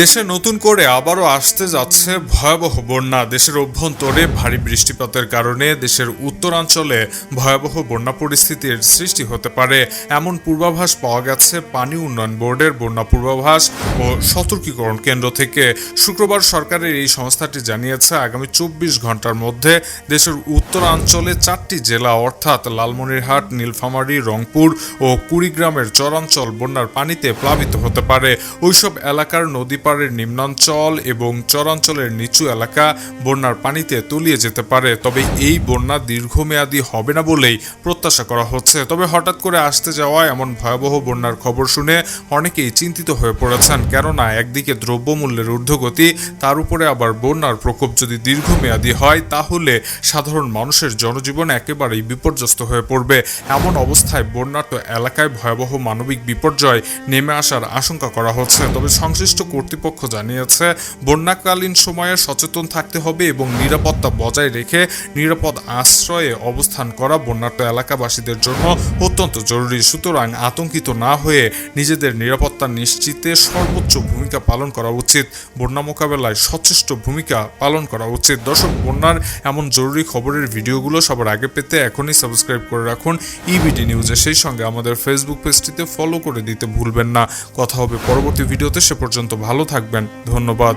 দেশে নতুন করে আবারও আসতে যাচ্ছে ভয়াবহ বন্যা। দেশের অভ্যন্তরে ভারী বৃষ্টিপাতের কারণে দেশের উত্তরাঞ্চলে ভয়াবহ বন্যা পরিস্থিতির সৃষ্টি হতে পারে। এমন পূর্বাভাস পাওয়া গেছে পানি উন্নয়ন বোর্ডের বন্যা পূর্বাভাস ও সতর্কীকরণ কেন্দ্র থেকে। শুক্রবার সরকারের এই সংস্থাটি জানিয়েছে, আগামী চব্বিশ ঘণ্টার মধ্যে দেশের উত্তরাঞ্চলে চারটি জেলা, অর্থাৎ লালমনিরহাট, নীলফামারী, রংপুর ও কুড়িগ্রামের চরাঞ্চল বন্যার পানিতে প্লাবিত হতে পারে। ওইসব এলাকার নদী পাড়ের নিম্নাঞ্চল এবং চরাঞ্চলের নিচু এলাকা বন্যার পানিতে তলিয়ে যেতে পারে। তবে এই বন্যা দীর্ঘমেয়াদী হবে না বলেই প্রত্যাশা করা হচ্ছে। তবে হঠাৎ করে আসতে যাওয়া এমন ভয়াবহ বন্যার খবর শুনে অনেকেই চিন্তিত হয়ে পড়েছেন। কেননা একদিকে দ্রব্যমূল্যের ঊর্ধ্বগতি, তার উপরে আবার বন্যার প্রকোপ যদি দীর্ঘমেয়াদী হয়, তাহলে সাধারণ মানুষের জনজীবন একেবারেই বিপর্যস্ত হয়ে পড়বে। এমন অবস্থায় বন্যার্ত এলাকায় ভয়াবহ মানবিক বিপর্যয় নেমে আসার আশঙ্কা করা হচ্ছে। তবে সংশ্লিষ্ট কর্তৃপক্ষ জানিয়েছে, বন্যাকালীন সময়ে সচেতন থাকতে হবে এবং নিরাপত্তা বজায় রেখে নিরাপদ আশ্রয়ে অবস্থান করা বন্যার্ত এলাকাবাসীদের জন্য অত্যন্ত জরুরি। সুতরাং আতঙ্কিত না হয়ে নিজেদের নিরাপত্তা নিশ্চিতে সর্বোচ্চ ভূমিকা পালন করা উচিত। বন্যা মোকাবেলায় সচেষ্ট ভূমিকা পালন করা উচিত। দর্শক, বন্যার এমন জরুরি খবরের ভিডিওগুলো সবার আগে পেতে এখনই সাবস্ক্রাইব করে রাখুন। ইবিডি নিউজে সেই সঙ্গে আমাদের ফেসবুক পেজটিতে ফলো করে দিতে ভুলবেন না। কথা হবে পরবর্তী ভিডিওতে, সে পর্যন্ত ভালো থাকবেন। ধন্যবাদ।